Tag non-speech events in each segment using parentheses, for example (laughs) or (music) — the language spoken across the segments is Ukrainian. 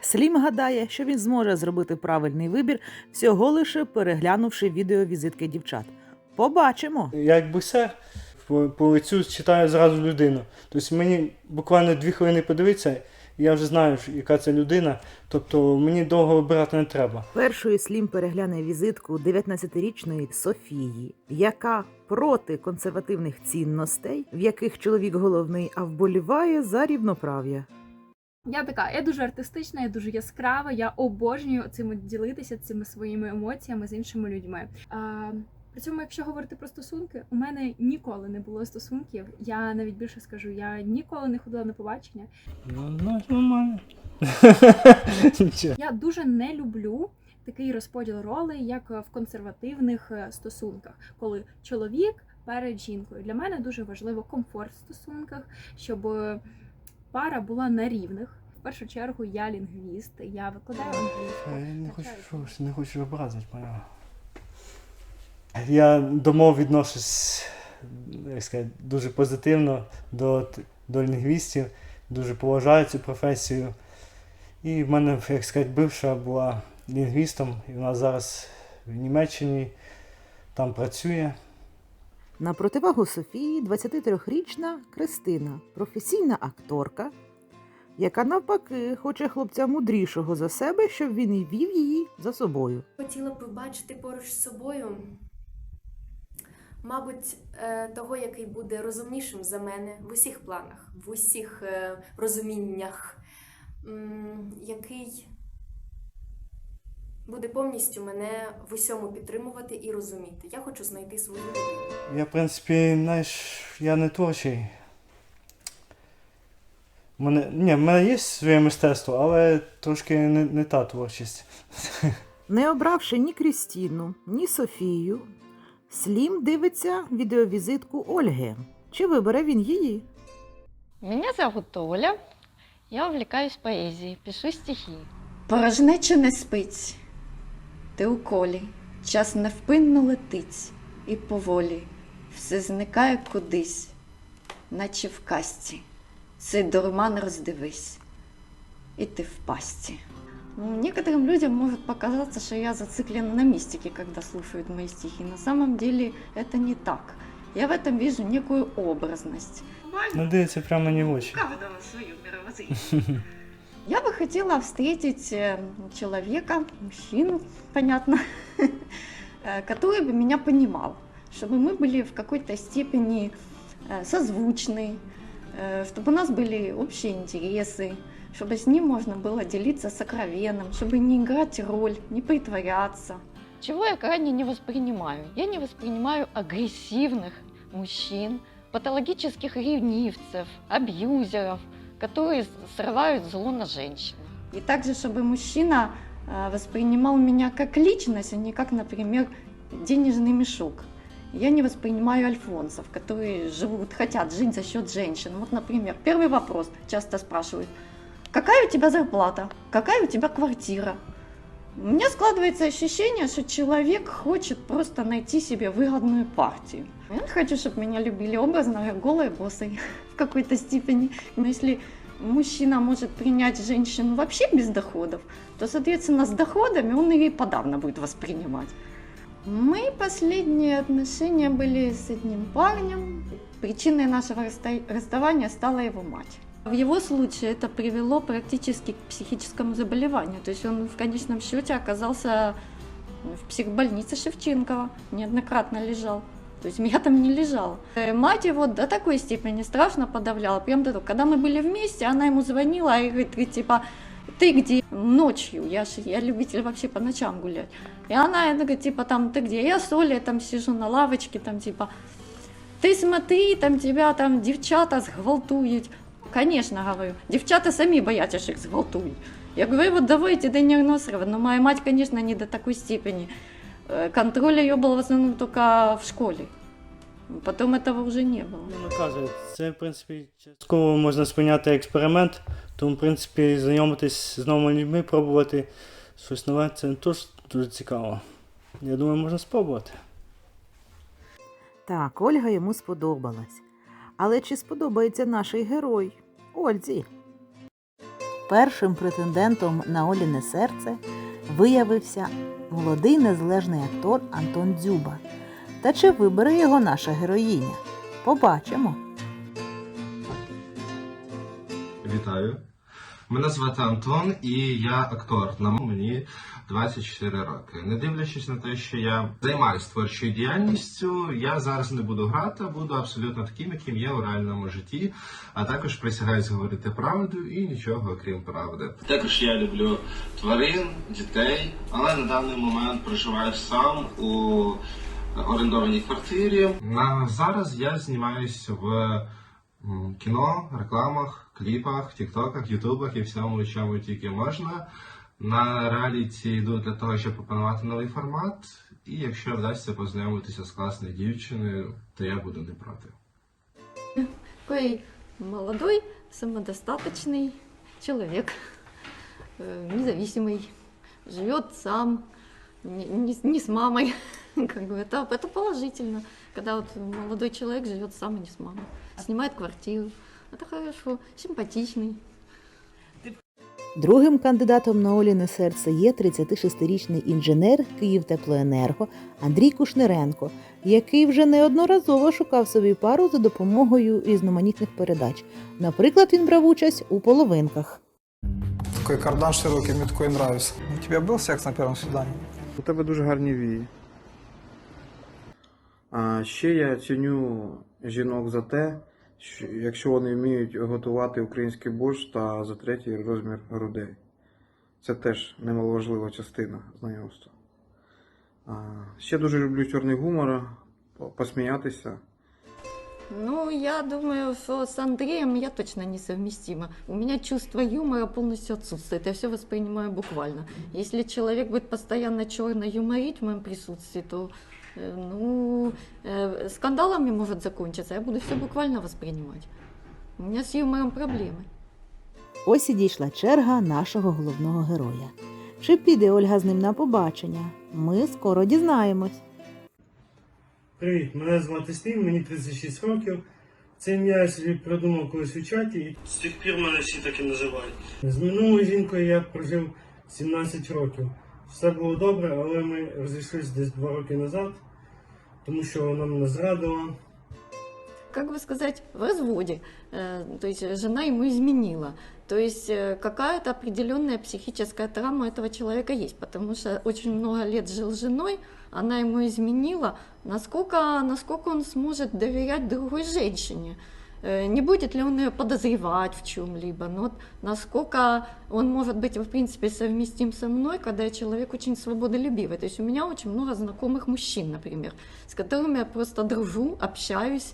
Слім гадає, що він зможе зробити правильний вибір, всього лише переглянувши відеовізитки дівчат. Побачимо. Я як боксер по, по лицю читаю зразу людину. Тобто мені буквально дві хвилини подивитися, і я вже знаю, яка це людина. Тобто мені довго вибирати не треба. Першою Слім перегляне візитку 19-річної Софії, яка проти консервативних цінностей, в яких чоловік головний, а вболіває за рівноправ'я. Я така, я дуже артистична, я дуже яскрава. Я обожнюю цим ділитися цими своїми емоціями з іншими людьми. А, при цьому, якщо говорити про стосунки, у мене ніколи не було стосунків. Я навіть більше скажу, я ніколи не ходила на побачення. Ну, ну нормально. (laughs) Я дуже не люблю такий розподіл ролей, як в консервативних е, стосунках, коли чоловік перед жінкою. Для мене дуже важливо комфорт в стосунках, щоб е, пара була на рівних. В першу чергу я лінгвіст, я викладаю англійську. Я не хочу, не хочу образити, поняла. Я до мов відношусь як сказати, дуже позитивно до, т- до лінгвістів, дуже поважаю цю професію. І в мене, як сказати, бивша була лінгвістом, і вона зараз в Німеччині там працює. На противагу Софії 23-річна Кристина, професійна акторка, яка навпаки хоче хлопця мудрішого за себе, щоб він і вів її за собою. Хотіла б бачити поруч з собою, мабуть, е, того, який буде розумнішим за мене в усіх планах, в усіх е, розуміннях, який буде повністю мене в усьому підтримувати і розуміти. Я хочу знайти свою людину. Я, в принципі, знаєш, я не творчий. Мене, ні, в мене є своє мистецтво, але трошки не, не та творчість. (laughs) Не обравши ні Крістіну, ні Софію, Слім дивиться відеовізитку Ольги. Чи вибере він її? Меня зовут Оля. Я увлекаюсь поэзией, пишу стихи. Порожнеча не спить, ти у колі, час невпинно летить, і поволі все зникає кудись, наче в касті. Цей дурман роздивись, і ти в пасті. Ну, Некоторым людям может показаться, что я зациклена на мистике, когда слушают мои стихи. На самом деле это не так. Я в этом вижу некую образность. Ну, дивиться прямо мені в очі. Я бы (laughs) хотела встретить э, человека, мужчину, понятно, (laughs) э, который бы меня понимал, чтобы мы были в какой-то степени э, созвучны, чтобы у нас были общие интересы, чтобы с ним можно было делиться сокровенным, чтобы не играть роль, не притворяться. Чего я крайне не воспринимаю? Я не воспринимаю агрессивных мужчин, патологических ревнивцев, абьюзеров, которые с- срывают зло на женщин. И также, чтобы мужчина э, воспринимал меня как личность, а не как, например, денежный мешок. Я не воспринимаю альфонсов, которые живут, хотят жить за счет женщин. Вот, например, первый вопрос часто спрашивают, какая у тебя зарплата, какая у тебя квартира? У меня складывается ощущение, что человек хочет просто найти себе выгодную партию. Я хочу, чтобы меня любили образно, голой босой (laughs) в какой-то степени. Но если мужчина может принять женщину вообще без доходов, то, соответственно, с доходами он ее и подавно будет воспринимать. Мои последние отношения были с одним парнем. Причиной нашего расста- расставания стала его мать. В его случае это привело практически к психическому заболеванию. То есть он в конечном счете оказался в психбольнице Шевченкова, неоднократно лежал. То есть я там не лежала. Э, Мать его до такой степени страшно подавляла. Прям до того. Когда мы были вместе, она ему звонила и говорит, типа, ты где? Ночью. Я, ж, я любитель вообще по ночам гулять. И она это говорит, типа, там, ты где? Я с Олей там сижу на лавочке, там, типа, ты смотри, там тебя там девчата зґвалтують. Конечно, говорю, девчата самі бояться, що їх зґвалтують. Я говорю, вот давайте до нервного Но моя мать, конечно, не до такой степени. Э, Контроль ее был в основном только в школе. Потом этого уже не было. Не наказують. Це, в принципі, частково можна сприйняти як експеримент, тому, в принципі, знайомитись з новими людьми, пробувати щось нове, це теж дуже цікаво. Я думаю, можна спробувати. Так, Ольга йому сподобалась. Але чи сподобається наш герой Ользі? першим претендентом на Оліне серце виявився молодий незалежний актор Антон Дзюба. Та чи вибере його наша героїня? Побачимо. Вітаю. Мене звати Антон і я актор. На мені 24 роки. Не дивлячись на те, що я займаюся творчою діяльністю, я зараз не буду грати, а буду абсолютно таким, яким є у реальному житті, а також присягаюсь говорити правду і нічого окрім правди. Також я люблю тварин, дітей, але на даний момент проживаю сам у орендованій квартирі. На зараз я знімаюся в кіно, рекламах, кліпах, тіктоках, ютубах і всьому, чому тільки можна. На реаліті йду для того, щоб опанувати новий формат. І якщо вдасться познайомитися з класною дівчиною, то я буду не проти. Такой молодой, самодостаточный человек, э, независимый, живет сам, не, не с- не с мамой. Как бы это, это положительно, когда вот молодой человек живет сам и не с мамой, снимает квартиру. Это хорошо, симпатичный. Другим кандидатом на Оліне серце є 36-річний інженер Київтеплоенерго Андрій Кушниренко, який вже неодноразово шукав собі пару за допомогою різноманітних передач. Наприклад, він брав участь у половинках. Такой кардан широкий, мне такой нравится. У тебя был секс на первом свидании? У тебе дуже гарні вії. А ще я ціню жінок за те, що якщо вони вміють готувати український борщ та за третій розмір грудей. Це теж немаловажлива частина знайомства. Ще дуже люблю чорний гумор, посміятися. Ну, я думаю, что с Андреем я точно несовместима. У меня чувство юмора полностью отсутствует. Я все воспринимаю буквально. Если человек будет постоянно черно юморить в моем присутствии, то ну, э, скандалами может закончиться. Я буду все буквально воспринимать. У меня с юмором проблемы. Ось і дійшла черга нашого головного героя. Чи піде Ольга з ним на побачення? Ми скоро дізнаємось. Привіт, мене звати Стів, мені 36 років. Це ім'я я собі придумав колись у чаті, і з тих пір мене всі так і називають. З минулою жінкою я прожив 17 років. Все було добре, але ми розійшлися десь 2 роки назад, тому що вона мене зрадила. как бы сказать, в разводе. Э, То есть жена ему изменила. То есть э, какая-то определенная психическая травма этого человека есть, потому что очень много лет жил с женой, она ему изменила. Насколько, насколько он сможет доверять другой женщине? Э, Не будет ли он ее подозревать в чем-либо? Но вот насколько он может быть, в принципе, совместим со мной, когда я человек очень свободолюбивый. То есть у меня очень много знакомых мужчин, например, с которыми я просто дружу, общаюсь,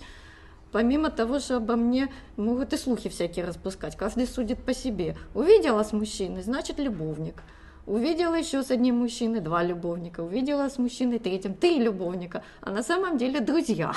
Помимо того, что обо мне могут и слухи всякие распускать, каждый судит по себе. Увидела с мужчиной, значит любовник. Увидела еще с одним мужчиной два любовника, увидела с мужчиной третьим три любовника, а на самом деле друзья.